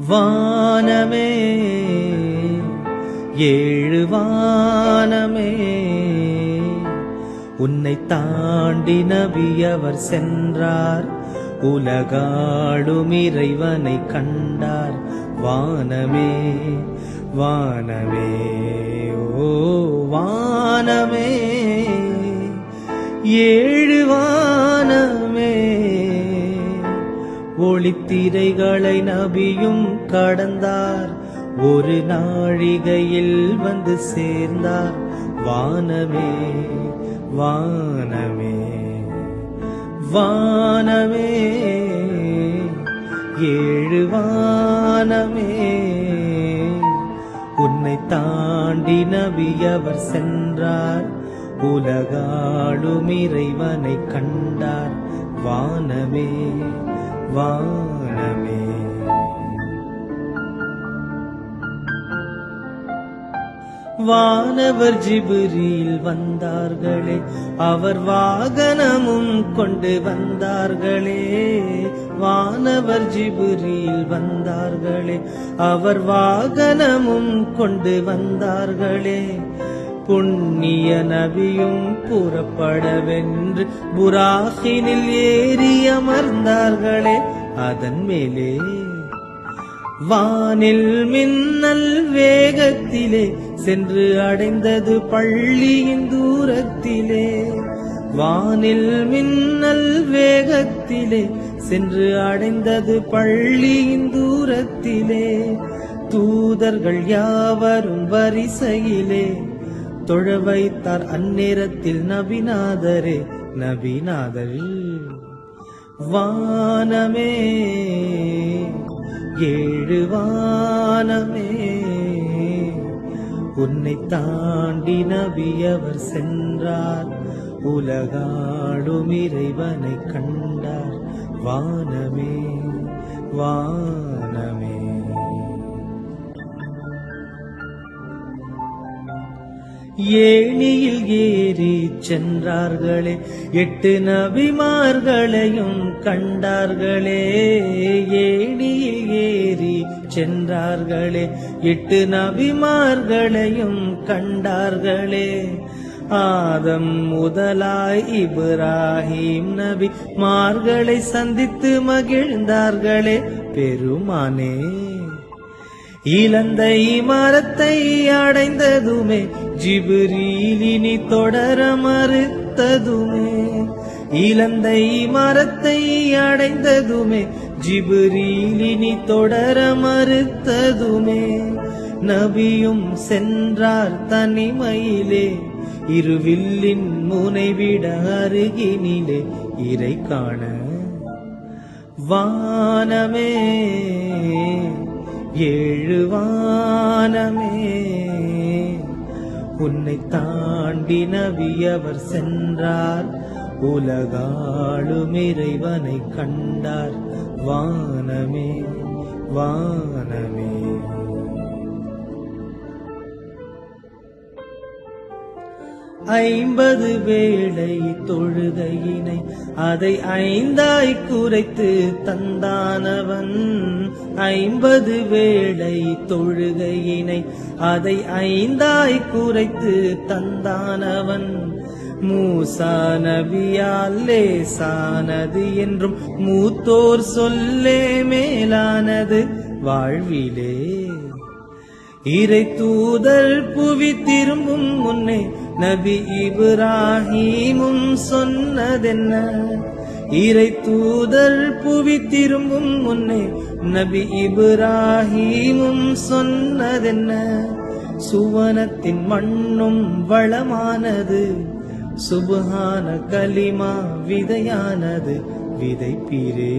வானமே ஏழு வானமே. உன்னை தாண்டி நபியவர் சென்றார் உலகாடும் இறைவனை கண்டார். வானமே வானமே ஓ வானமே. ஏழு வானமே ஒளித்திரைகளை நபியும் கடந்தார். ஒரு நாழிகையில் வந்து சேர்ந்தார். வானமே வானமே வானமே ஏழு வானமே. உன்னை தாண்டி நபி அவர் சென்றார். உலகாடும் இறைவனை கண்டார். வானமே வானமே. வானவர் ஜிபுரியில் வந்தார்களே அவர் வாகனமும் கொண்டு வந்தார்களே. வானவர் ஜிபுரியில் வந்தார்களே அவர் வாகனமும் கொண்டு வந்தார்களே. புண்ணிய நபியும் புறப்படவென்று புராகினில் ஏறி அமர்ந்தார்களே அதன் மேலே. வானில் மின்னல் வேகத்திலே சென்று அடைந்தது பள்ளியின் தூரத்திலே. வானில் மின்னல் வேகத்திலே சென்று அடைந்தது பள்ளியின் தூரத்திலே. தூதர்கள் யாவரும் வரிசையிலே தொழ வைத்தார் அந்நேரத்தில் நபிநாதரே நபிநாதர். வானமே ஏழு வானமே உன்னை தாண்டி நபியவர் சென்றார். உலகாடும் இறைவனை கண்டார். வானமே வான ஏணியில் ஏறி சென்றார்களே. எட்டு நபிமார்களையும் கண்டார்களே. ஏணியில் ஏறி சென்றார்களே. எட்டு நபிமார்களையும் கண்டார்களே. ஆதம் முதலாய் இப்ராஹிம் நபி மார்களை சந்தித்து மகிழ்ந்தார்களே. பெருமானே. இலந்தை மரத்தை அடைந்ததுமே ஜிபுரீலினி தொடர மறுத்ததுமே. இலந்தை மரத்தை அடைந்ததுமே ஜிபுரீலினி தொடர மறுத்ததுமே. நபியும் சென்றார் தனிமையிலே இருவில்லின் முனைவிட அருகினிலே. இறை காண வானமே ஏழுவானமே உன்னை தாண்டி நவியவர் சென்றார். உலகாளும் இறைவனை கண்டார். வானமே வானமே. ஐம்பது வேளை தொழுகையினை அதை ஐந்தாய் குறைத்து தந்தானவன். ஐம்பது வேளை தொழுகையினை அதை ஐந்தாய் குறைத்து தந்தானவன். மூசா நபியால் லேசானது என்றும் மூத்தோர் சொல்லே மேலானது வாழ்விலே. இறை தூதர் புவி திரும்பும் முன்னே நபி இப்ராஹீமும் சொன்னதென்ன? இறை தூதர் புவி திரும்பும் முன்னே நபி இப்ராஹீமும் சொன்னதென்ன? சுவனத்தின் மண்ணும் வளமானது சுபஹான கலிமா விதையானது விதைப்பீரே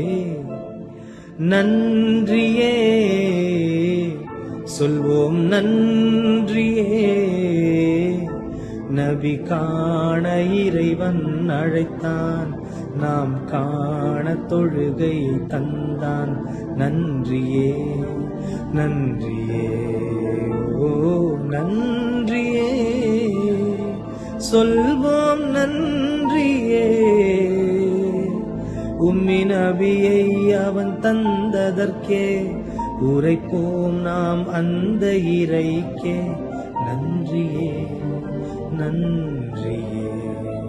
நன்றியே சொல்வோம் நன்றியே. நபி காண இறைவன் அழைத்தான். நாம் காண தொழுகை தந்தான். நன்றியே நன்றியே ஓ நன்றியே. சொல்வோம் நன்றியே. உம்மி நபியை அவன் தந்ததற்கே உரைப்போம் நாம் அந்த இறைக்கே. நன்றியே. நன்றியே.